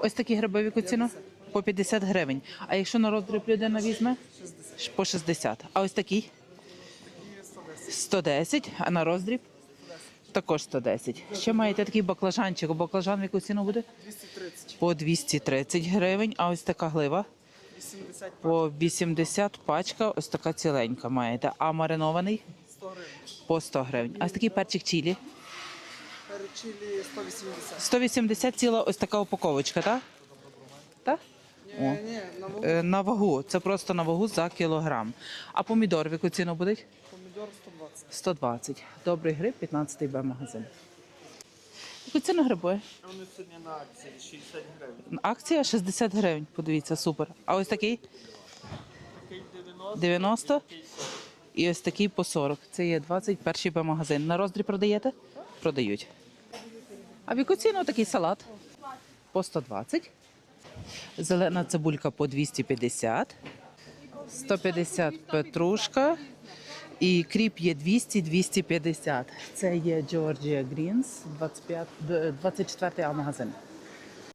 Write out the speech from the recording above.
Ось такі гриби в яку ціну? По 50 гривень. А якщо на роздріб людина візьме? По 60. А ось такий? 110. А на роздріб? Також 110. Ще маєте такий баклажанчик. Баклажан в яку ціну буде? 230, По 230 гривень. А ось така глива? 80, По 80 пачка. Ось така ціленька маєте. А маринований? 100 гривень. По 100 гривень. А ось такий перчик чилі? Перечилі 180. 180 ціла ось така упаковочка, так? Так? О. Ні, ні, на вагу Е, На вагу. Це просто на вагу за кілограм. А помідор в яку ціну буде? помідор 120. 120. Добрий гриб, 15-й Б магазин. Яку ціну гриби? Вони сьогодні на акції 60 гривень. Акція 60 гривень. Подивіться, супер. А ось такий Такий 90, 90 і ось такий по 40. Це є 21 Б магазин. На роздрі продаєте? Продають. А в яку ціну такий салат? По 120. Зелена цибулька по 250. 150 петрушка. І кріп є 200-250. Це є Georgia Greens, 25, 24 А магазин.